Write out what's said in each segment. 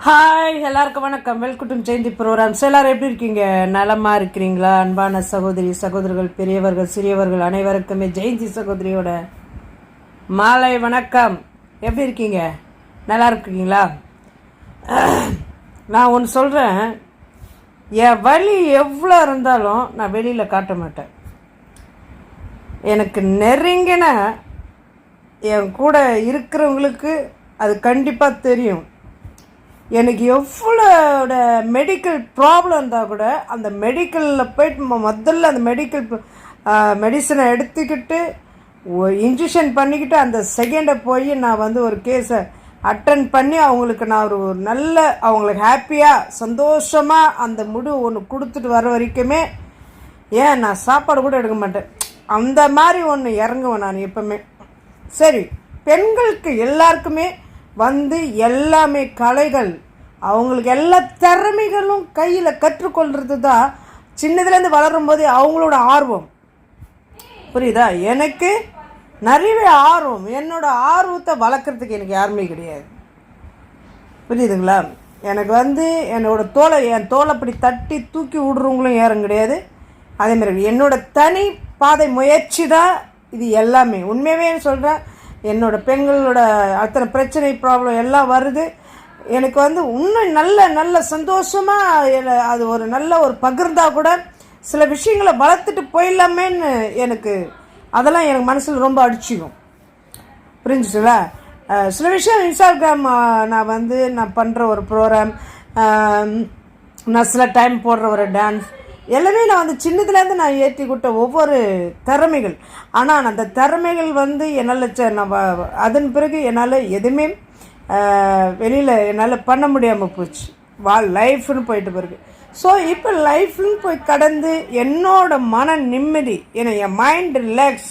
Hi எல்லாருக்கும் வணக்கம். Welcome Jayanthi programs எல்லாரும் எப்படி இருக்கீங்க? நலமா இருக்கிறீங்களா? அன்பான சகோதரி சகோதரர்கள் பெரியவர்கள் சிறியவர்கள் அனைவருக்குமே ஜெயந்தி சகோதரியோட மாலை வணக்கம். எப்படி இருக்கீங்க? நல்லா இருக்கீங்களா? நான் ஒன்று சொல்கிறேன் என் வழி எவ்வளோ இருந்தாலும் நான் வெளியில் காட்ட மாட்டேன். எனக்கு நெருங்கின என் கூட இருக்கிறவங்களுக்கு அது கண்டிப்பாக தெரியும். எனக்கு எவ்வளோட மெடிக்கல் ப்ராப்ளம் இருந்தால் கூட அந்த மெடிக்கலில் போயிட்டு முதல்ல அந்த மெடிக்கல் மெடிசனை எடுத்துக்கிட்டு இன்ஜெக்ஷன் பண்ணிக்கிட்டு அந்த செகண்டை போய் நான் வந்து ஒரு கேஸை அட்டன் பண்ணி அவங்களுக்கு நான் ஒரு ஒரு நல்ல அவங்களுக்கு ஹாப்பியாக சந்தோஷமாக அந்த முடிவு ஒன்று கொடுத்துட்டு வர வரைக்குமே ஏன் நான் சாப்பாடு கூட எடுக்க மாட்டேன். அந்த மாதிரி ஒன்று இறங்குவேன் நான் எப்பவுமே. சரி பெண்களுக்கு எல்லாருக்குமே வந்து எல்லாமே கலைகள். அவங்களுக்கு எல்லா திறமைகளும் கையில் கற்றுக்கொள்கிறது தான் சின்னதுலேருந்து வளரும்போது அவங்களோட ஆர்வம். புரியுதா? எனக்கு நிறையவே ஆர்வம். என்னோட ஆர்வத்தை வளர்க்குறதுக்கு எனக்கு யாருமே கிடையாது. புரியுதுங்களா? எனக்கு வந்து என்னோடய தோலை என் தோலை அப்படி தட்டி தூக்கி விடுறவங்களும் யாரும் கிடையாது. அதே மாதிரி என்னோட தனி பாதை முயற்சி தான் இது எல்லாமே. உண்மையாகவே சொல்கிறேன் என்னோட பெண்களோட அத்தனை பிரச்சனை ப்ராப்ளம் எல்லாம் வருது. எனக்கு வந்து இன்னும் நல்ல நல்ல சந்தோஷமாக அது ஒரு நல்ல ஒரு பகிர்ந்தா கூட சில விஷயங்களை வளர்த்துட்டு போயிடலாமேன்னு எனக்கு அதெல்லாம் எனக்கு மனசில் ரொம்ப அடிச்சிக்கும் புரிஞ்சுச்சுங்களா சில விஷயம் இன்ஸ்டாகிராம் நான் வந்து நான் பண்ணுற ஒரு ப்ரோக்ராம் நான் சில டைம் போடுற ஒரு டான்ஸ் எல்லாமே நான் வந்து சின்னதுலேருந்து நான் ஏற்றி விட்ட ஒவ்வொரு திறமைகள். ஆனால் அந்த திறமைகள் வந்து என்னால் ச- நான் அதன் பிறகு என்னால் எதுவுமே வெளியில் என்னால் பண்ண முடியாமல் போச்சு. வா லைஃப்னு போயிட்டு பிறகு. ஸோ இப்போ லைஃப்னு போய் கடந்து என்னோட மன நிம்மதி ஏன்னா என் மைண்ட் ரிலாக்ஸ்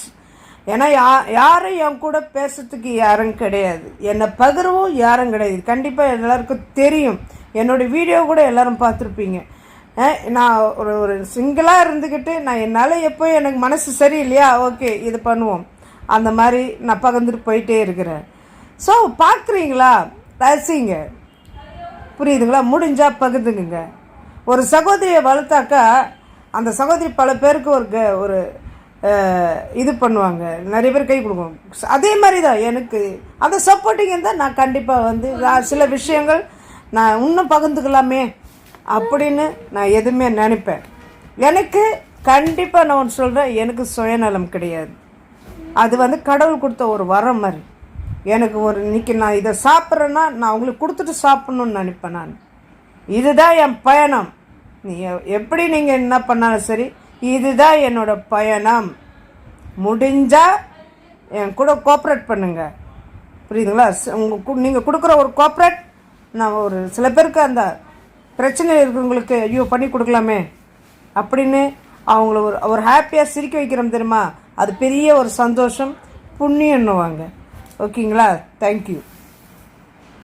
ஏன்னா யா யாரும் என் கூட பேசுறதுக்கு யாரும் கிடையாது. என்னை பகிரவும் யாரும் கிடையாது. கண்டிப்பாக எல்லாருக்கும் தெரியும். என்னோட வீடியோ கூட எல்லோரும் பார்த்துருப்பீங்க. நான் ஒரு ஒரு சிங்கிளாக இருந்துக்கிட்டு நான் என்னால் எப்போ எனக்கு மனசு சரியில்லையா? ஓகே இது பண்ணுவோம். அந்த மாதிரி நான் பகிர்ந்துட்டு போயிட்டே இருக்கிறேன். ஸோ பார்க்குறீங்களா? ரசிங்க. புரியுதுங்களா? முடிஞ்சால் பகிர்ந்துக்குங்க. ஒரு சகோதரியை வளர்த்தாக்கா அந்த சகோதரி பல பேருக்கு ஒரு க- ஒரு இது பண்ணுவாங்க. நிறைய பேர் கை கொடுக்கும். அதே மாதிரி தான் எனக்கு. அந்த சப்போர்ட்டிங் இருந்தால் நான் கண்டிப்பாக வந்து சில விஷயங்கள் நான் இன்னும் பகிர்ந்துக்கலாமே. அப்படின்னு நான் எதுவுமே நினைப்பேன். எனக்கு கண்டிப்பாக நான் ஒன்று சொல்கிறேன் எனக்கு சுயநலம் கிடையாது. அது வந்து கடவுள் கொடுத்த ஒரு வரம் மாதிரி. எனக்கு ஒரு இன்றைக்கி நான் இதை சாப்பிட்றேன்னா நான் உங்களுக்கு கொடுத்துட்டு சாப்பிட்ணுன்னு நினைப்பேன் நான். இதுதான் என் பயணம். நீ எப்படி நீங்கள் என்ன பண்ணாலும் சரி இதுதான் என்னோடய பயணம். முடிஞ்சால் என் கூட கோஆப்ரேட் பண்ணுங்கள் புரியுதுங்களா? ச- கு- நீங்கள் கொடுக்குற ஒரு கோஆப்ரேட் நான் ஒரு சில பேருக்கு அந்த பிரச்சனை இருக்கிறவங்களுக்கு ஐயோ பண்ணி கொடுக்கலாமே அப்படின்னு அவங்கள ஒரு ஒரு ஹாப்பியாக சிரிக்க வைக்கிறோம் தெரியுமா? அது பெரிய ஒரு சந்தோஷம் புண்ணியன்னுவாங்க ஓகேங்களா? தேங்க்யூ